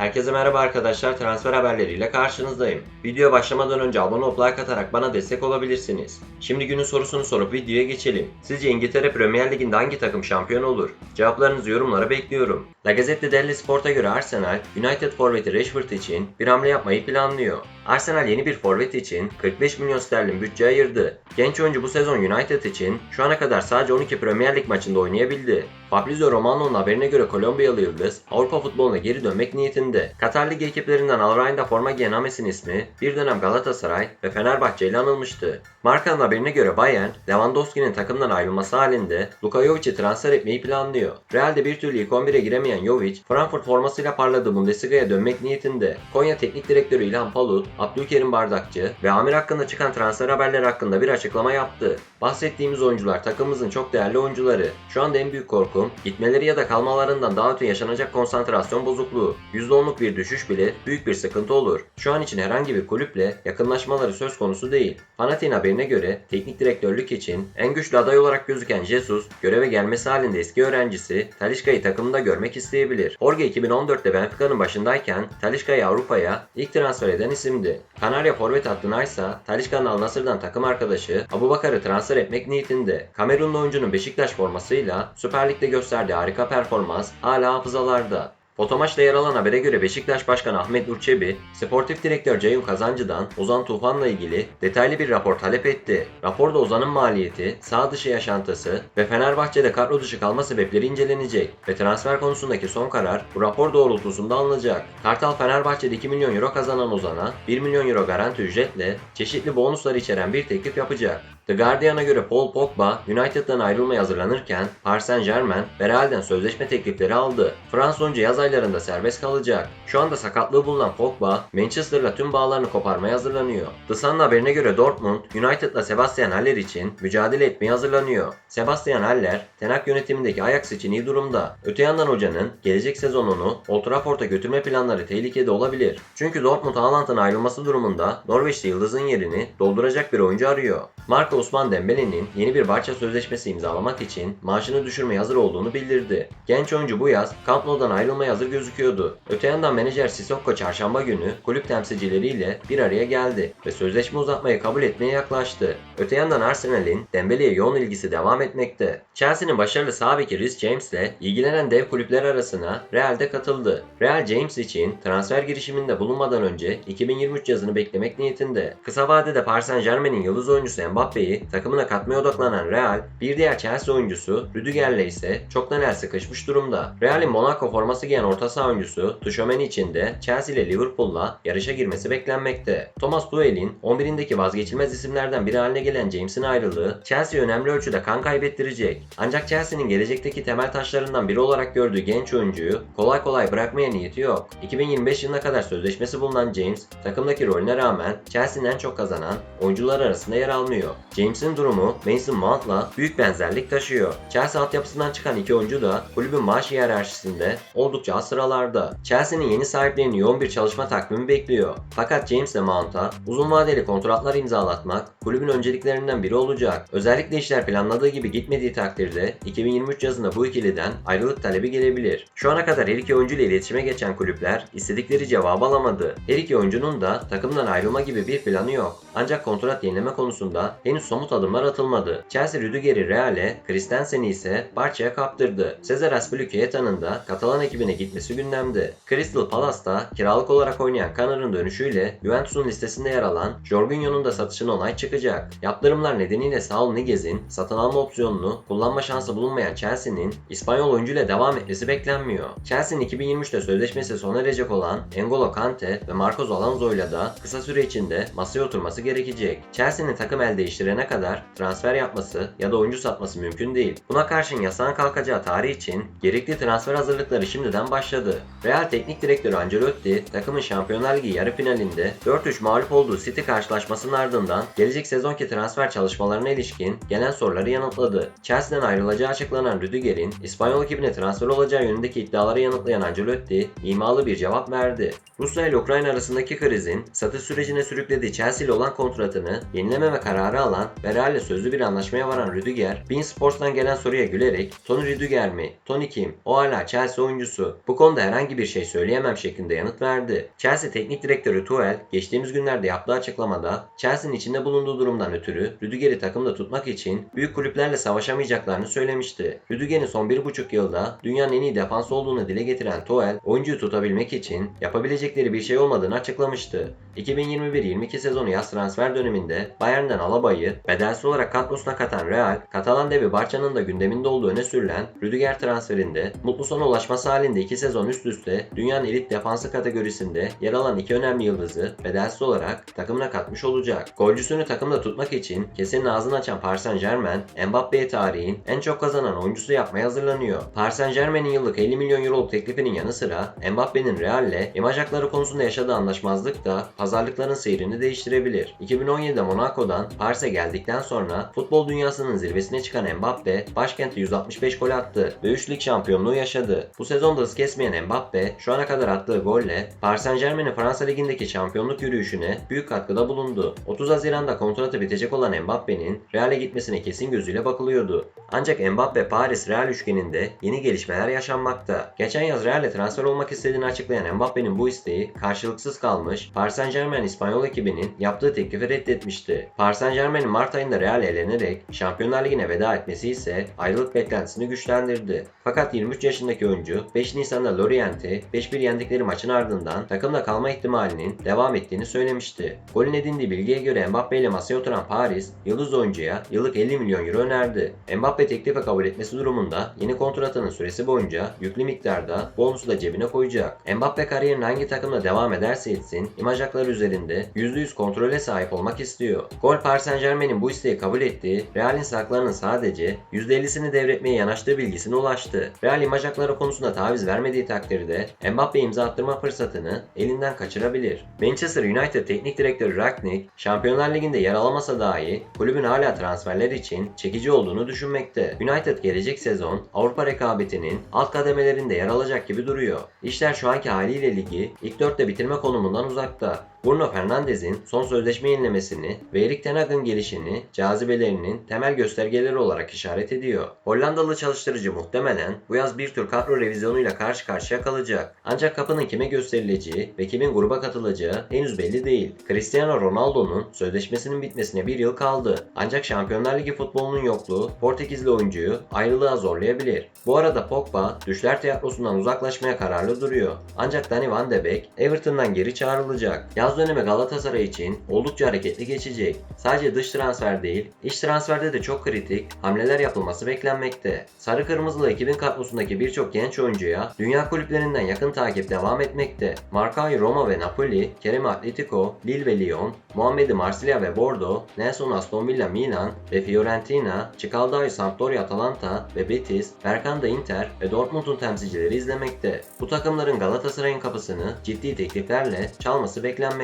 Herkese merhaba arkadaşlar. Transfer haberleriyle karşınızdayım. Videoya başlamadan önce abone olup like atarak bana destek olabilirsiniz. Şimdi günün sorusunu sorup videoya geçelim. Sizce İngiltere Premier Ligi'nde hangi takım şampiyon olur? Cevaplarınızı yorumlara bekliyorum. La Gazzetta dello Sport'a göre Arsenal, United forveti Rashford için bir hamle yapmayı planlıyor. Arsenal yeni bir forvet için 45 milyon sterlin bütçe ayırdı. Genç oyuncu bu sezon United için şu ana kadar sadece 12 Premier Lig maçında oynayabildi. Fabrizio Romano'nun haberine göre Kolombiyalı Yıldız Avrupa futboluna geri dönmek niyetinde. Katar Ligi ekiplerinden Al Ryan'da forma giyen Hames'in ismi bir dönem Galatasaray ve Fenerbahçe ile anılmıştı. Markanın haberine göre Bayern, Lewandowski'nin takımdan ayrılması halinde Luka Jovic'i transfer etmeyi planlıyor. Real'de bir türlü ilk 11'e giremeyen Jovic, Frankfurt formasıyla parladığı Bundesliga'ya dönmek niyetinde. Konya Teknik Direktörü İlhan Palut, Abdülkerim Bardakçı ve Amir hakkında çıkan transfer haberleri hakkında bir açıklama yaptı. Bahsettiğimiz oyuncular takımımızın çok değerli oyuncuları. Şu anda en büyük korkum gitmeleri ya da kalmalarından daha öte yaşanacak konsantrasyon bozukluğu. %10'luk bir düşüş bile büyük bir sıkıntı olur. Şu an için herhangi bir kulüple yakınlaşmaları söz konusu değil. Fanatik'in haberine göre teknik direktörlük için en güçlü aday olarak gözüken Jesus göreve gelmesi halinde eski öğrencisi Talisca'yı takımında görmek isteyebilir. Jorge 2014'te Benfica'nın başındayken Talisca'yı Avrupa'ya ilk transfer eden isimdi. Kanarya forvet hattına ise Talisca'nın Al takım arkadaşı Abubakar'ı transfer etmek niyetinde. Kamerunlu oyuncunun Beşiktaş formasıyla Süper Lig'de gösterdiği harika performans hala hafızalarda. Fotomaç'ta yer alan habere göre Beşiktaş Başkanı Ahmet Urçebi, Sportif Direktör Ceyhun Kazancı'dan Ozan Tufan'la ilgili detaylı bir rapor talep etti. Raporda Ozan'ın maliyeti, sağ dışı yaşantısı ve Fenerbahçe'de kadro dışı kalma sebepleri incelenecek ve transfer konusundaki son karar bu rapor doğrultusunda alınacak. Kartal Fenerbahçe'de 2 milyon euro kazanan Ozan'a 1 milyon euro garanti ücretle çeşitli bonuslar içeren bir teklif yapacak. The Guardian'a göre Paul Pogba United'dan ayrılmaya hazırlanırken Paris Saint Germain Real'den sözleşme teklifleri aldı. Fransız oyuncu yaz aylarında serbest kalacak. Şu anda sakatlığı bulunan Pogba Manchester'la tüm bağlarını koparmaya hazırlanıyor. The Sun'ın haberine göre Dortmund United'la Sebastian Haller için mücadele etmeye hazırlanıyor. Sebastian Haller Tenak yönetimindeki Ajax için iyi durumda. Öte yandan hocanın gelecek sezonunu Old Trafford'a götürme planları tehlikede olabilir. Çünkü Dortmund Haaland'ın ayrılması durumunda Norveçli Yıldız'ın yerini dolduracak bir oyuncu arıyor. Marco Osman Dembele'nin yeni bir Barça sözleşmesi imzalamak için maaşını düşürmeye hazır olduğunu bildirdi. Genç oyuncu bu yaz Camp Nou'dan ayrılmaya hazır gözüküyordu. Öte yandan menajer Sissoko çarşamba günü kulüp temsilcileriyle bir araya geldi ve sözleşme uzatmayı kabul etmeye yaklaştı. Öte yandan Arsenal'in Dembele'ye yoğun ilgisi devam etmekte. Chelsea'nin başarılı sağ beki Reece James ile ilgilenen dev kulüpler arasına Real'de katıldı. Real James için transfer girişiminde bulunmadan önce 2023 yazını beklemek niyetinde. Kısa vadede Paris Saint Germain'in yıldız oyuncusu Mbappe'yi takımına katmaya odaklanan Real, bir diğer Chelsea oyuncusu Rüdiger'le ise çoktan el sıkışmış durumda. Real'in Monaco forması giyen orta saha oyuncusu Tchouameni için de Chelsea ile Liverpool'la yarışa girmesi beklenmekte. Thomas Tuchel'in 11'indeki vazgeçilmez isimlerden biri haline gelen James'in ayrılığı Chelsea önemli ölçüde kan kaybettirecek. Ancak Chelsea'nin gelecekteki temel taşlarından biri olarak gördüğü genç oyuncuyu kolay kolay bırakmaya niyeti yok. 2025 yılına kadar sözleşmesi bulunan James, takımdaki rolüne rağmen Chelsea'nin en çok kazanan oyuncular arasında yer almıyor. James'in durumu Mason Mount'la büyük benzerlik taşıyor. Chelsea altyapısından çıkan iki oyuncu da kulübün maaş hiyerarşisinde oldukça az sıralarda. Chelsea'nin yeni sahiplerini yoğun bir çalışma takvimi bekliyor. Fakat James ve Mount'a uzun vadeli kontratlar imzalatmak kulübün önceliklerinden biri olacak. Özellikle işler planladığı gibi gitmediği takdirde 2023 yazında bu ikiliden ayrılık talebi gelebilir. Şu ana kadar her iki oyuncu ile iletişime geçen kulüpler istedikleri cevabı alamadı. Her iki oyuncunun da takımdan ayrılma gibi bir planı yok. Ancak kontrat yenileme konusunda henüz somut adımlar atılmadı. Chelsea Rüdiger'i Real'e, Christensen'i ise Barça'ya kaptırdı. Cesar Azpilicueta'nın da Katalan ekibine gitmesi gündemde. Crystal Palace'ta kiralık olarak oynayan Connor'ın dönüşüyle Juventus'un listesinde yer alan Jorginho'nun da satışına onay çıkacak. Yaptırımlar nedeniyle Saul Niguez'in satın alma opsiyonunu kullanma şansı bulunmayan Chelsea'nin İspanyol oyuncuyla devam etmesi beklenmiyor. Chelsea'nin 2023'te sözleşmesi sona erecek olan N'Golo Kante ve Marcos Alonso'yla da kısa süre içinde masaya oturması gerekecek. Chelsea'nin takım el değiştirene kadar transfer yapması ya da oyuncu satması mümkün değil. Buna karşın yasağın kalkacağı tarih için gerekli transfer hazırlıkları şimdiden başladı. Real Teknik Direktörü Ancelotti takımın Şampiyonlar Ligi yarı finalinde 4-3 mağlup olduğu City karşılaşmasının ardından gelecek sezonki transfer çalışmalarına ilişkin gelen soruları yanıtladı. Chelsea'den ayrılacağı açıklanan Rüdiger'in İspanyol ekibine transfer olacağı yönündeki iddiaları yanıtlayan Ancelotti imalı bir cevap verdi. Rusya ile Ukrayna arasındaki krizin satış sürecine sürüklediği Chelsea ile olan kontratını yenilememe kararı alan olan ve Real'le sözlü bir anlaşmaya varan Rüdiger, Bein Sports'tan gelen soruya gülerek Tony Rüdiger mi? Tony kim? O hala Chelsea oyuncusu. Bu konuda herhangi bir şey söyleyemem şeklinde yanıt verdi. Chelsea teknik direktörü Tuchel geçtiğimiz günlerde yaptığı açıklamada Chelsea'nin içinde bulunduğu durumdan ötürü Rüdiger'i takımda tutmak için büyük kulüplerle savaşamayacaklarını söylemişti. Rüdiger'in son bir buçuk yılda dünyanın en iyi defans olduğunu dile getiren Tuchel oyuncuyu tutabilmek için yapabilecekleri bir şey olmadığını açıklamıştı. 2021-22 sezonu yaz transfer döneminde Bayern'den Alaba'yı bedelsiz olarak kadrosuna katan Real, Katalan devi Barça'nın da gündeminde olduğu öne sürülen Rüdiger transferinde mutlu sona ulaşması halinde iki sezon üst üste dünyanın elit defansı kategorisinde yer alan iki önemli yıldızı bedelsiz olarak takımına katmış olacak. Golcüsünü takımda tutmak için kesenin ağzını açan Paris Saint Germain, Mbappe'yi tarihin en çok kazanan oyuncusu yapmaya hazırlanıyor. Paris Saint Germain'in yıllık 50 milyon euroluk teklifinin yanı sıra Mbappe'nin Real'le imaj hakları konusunda yaşadığı anlaşmazlık da pazarlıkların seyrini değiştirebilir. 2017'de Monaco'dan Paris'e geldikten sonra futbol dünyasının zirvesine çıkan Mbappe başkente 165 gol attı ve 3 lig şampiyonluğu yaşadı. Bu sezonda hız kesmeyen Mbappe şu ana kadar attığı golle Paris Saint Germain'in Fransa Ligi'ndeki şampiyonluk yürüyüşüne büyük katkıda bulundu. 30 Haziran'da kontratı bitecek olan Mbappe'nin Real'e gitmesine kesin gözüyle bakılıyordu. Ancak Mbappe Paris Real üçgeninde yeni gelişmeler yaşanmakta. Geçen yaz Real'e transfer olmak istediğini açıklayan Mbappe'nin bu isteği karşılıksız kalmış, Paris Saint Germain İspanyol ekibinin yaptığı teklifi reddetmişti. Paris Saint Germain'in Mart ayında Real'e elenerek Şampiyonlar Ligi'ne veda etmesi ise ayrılık beklentisini güçlendirdi. Fakat 23 yaşındaki oyuncu 5 Nisan'da Lorient'i 5-1 yendikleri maçın ardından takımda kalma ihtimalinin devam ettiğini söylemişti. Golün edindiği bilgiye göre Mbappe ile masaya oturan Paris, yıldız oyuncuya yıllık 50 milyon euro önerdi. Mbappe teklifi kabul etmesi durumunda yeni kontratının süresi boyunca yüklü miktarda bonusu da cebine koyacak. Mbappe kariyerinin hangi takımda devam ederse etsin, imaj hakları üzerinde %100 kontrole sahip olmak istiyor. Gol Paris Saint Germain'in bu isteği kabul ettiği, Real'in saklarının sadece %50'sini devretmeye yanaştığı bilgisine ulaştı. Real imaj hakları konusunda taviz vermediği takdirde Mbappe imza attırma fırsatını elinden kaçırabilir. Manchester United teknik direktörü Ragnick, Şampiyonlar Ligi'nde yer alamasa dahi kulübün hala transferler için çekici olduğunu düşünmekte. United gelecek sezon Avrupa rekabetinin alt kademelerinde yer alacak gibi duruyor. İşler şu anki haliyle ligi ilk dörtte bitirme konumundan uzakta. Bruno Fernandes'in son sözleşme yenilemesini ve Erik Ten Hag'ın gelişini cazibelerinin temel göstergeleri olarak işaret ediyor. Hollandalı çalıştırıcı muhtemelen bu yaz bir tür kadro revizyonuyla karşı karşıya kalacak. Ancak kapının kime gösterileceği ve kimin gruba katılacağı henüz belli değil. Cristiano Ronaldo'nun sözleşmesinin bitmesine bir yıl kaldı. Ancak Şampiyonlar Ligi futbolunun yokluğu Portekizli oyuncuyu ayrılığa zorlayabilir. Bu arada Pogba düşler tiyatrosundan uzaklaşmaya kararlı duruyor. Ancak Danny Van de Beek Everton'dan geri çağrılacak. Yaz dönemi Galatasaray için oldukça hareketli geçecek. Sadece dış transfer değil, iç transferde de çok kritik hamleler yapılması beklenmekte. Sarı Kırmızılı ekibin kadrosundaki birçok genç oyuncuya dünya kulüplerinden yakın takip devam etmekte. Marca'yı Roma ve Napoli, Kerem'i Atletico, Lille ve Lyon, Muhammed'i Marsilya ve Bordeaux, Nelson Aston Villa Milan ve Fiorentina, Cicalda'yı Sampdoria Atalanta ve Betis, Berkan da Inter ve Dortmund'un temsilcileri izlemekte. Bu takımların Galatasaray'ın kapısını ciddi tekliflerle çalması beklenmekte.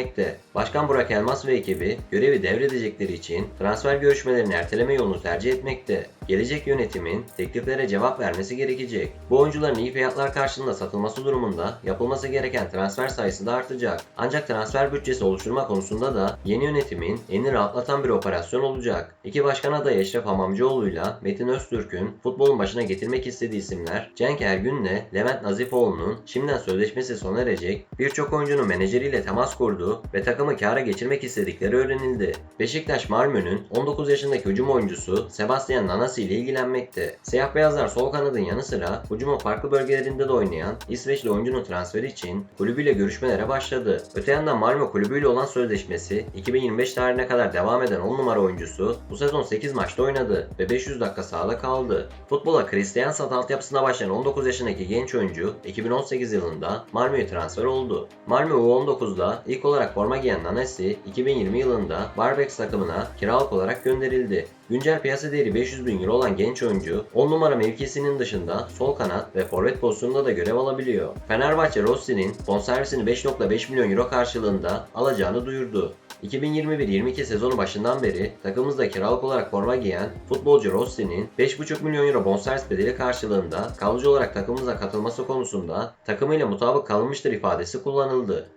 Başkan Burak Elmas ve ekibi görevi devredecekleri için transfer görüşmelerini erteleme yolunu tercih etmekte. Gelecek yönetimin tekliflere cevap vermesi gerekecek. Bu oyuncuların iyi fiyatlar karşılığında satılması durumunda yapılması gereken transfer sayısı da artacak. Ancak transfer bütçesi oluşturma konusunda da yeni yönetimin elini rahatlatan bir operasyon olacak. İki başkan adayı Eşref Hamamcıoğlu'yla Metin Öztürk'ün futbolun başına getirmek istediği isimler Cenk Ergün'le Levent Nazifoğlu'nun şimdiden sözleşmesi sona erecek birçok oyuncunun menajeriyle temas kurduğu ve takımı kâra geçirmek istedikleri öğrenildi. Beşiktaş Malmö'nün 19 yaşındaki hücum oyuncusu Sebastian Nanasi ile ilgilenmekte. Siyah beyazlar sol kanadın yanı sıra hücumun farklı bölgelerinde de oynayan İsveçli oyuncunun transferi için kulübüyle görüşmelere başladı. Öte yandan Malmö kulübüyle olan sözleşmesi 2025 tarihine kadar devam eden 10 numara oyuncusu bu sezon 8 maçta oynadı ve 500 dakika sahada kaldı. Futbola Kristiansand altyapısına başlayan 19 yaşındaki genç oyuncu 2018 yılında Malmö'ye transfer oldu. Malmö U19'da ilk olarak forma giyen Nanasi 2020 yılında Barbex takımına kiralık olarak gönderildi. Güncel piyasa değeri 500 bin euro olan genç oyuncu 10 numara mevkisinin dışında sol kanat ve forvet pozisyonunda da görev alabiliyor. Fenerbahçe Rossi'nin bonservisini 5.5 milyon euro karşılığında alacağını duyurdu. 2021-22 sezonu başından beri takımımızda kiralık olarak forma giyen futbolcu Rossi'nin 5.5 milyon euro bonservis bedeli karşılığında kalıcı olarak takımımıza katılması konusunda takımıyla mutabık kalınmıştır ifadesi kullanıldı.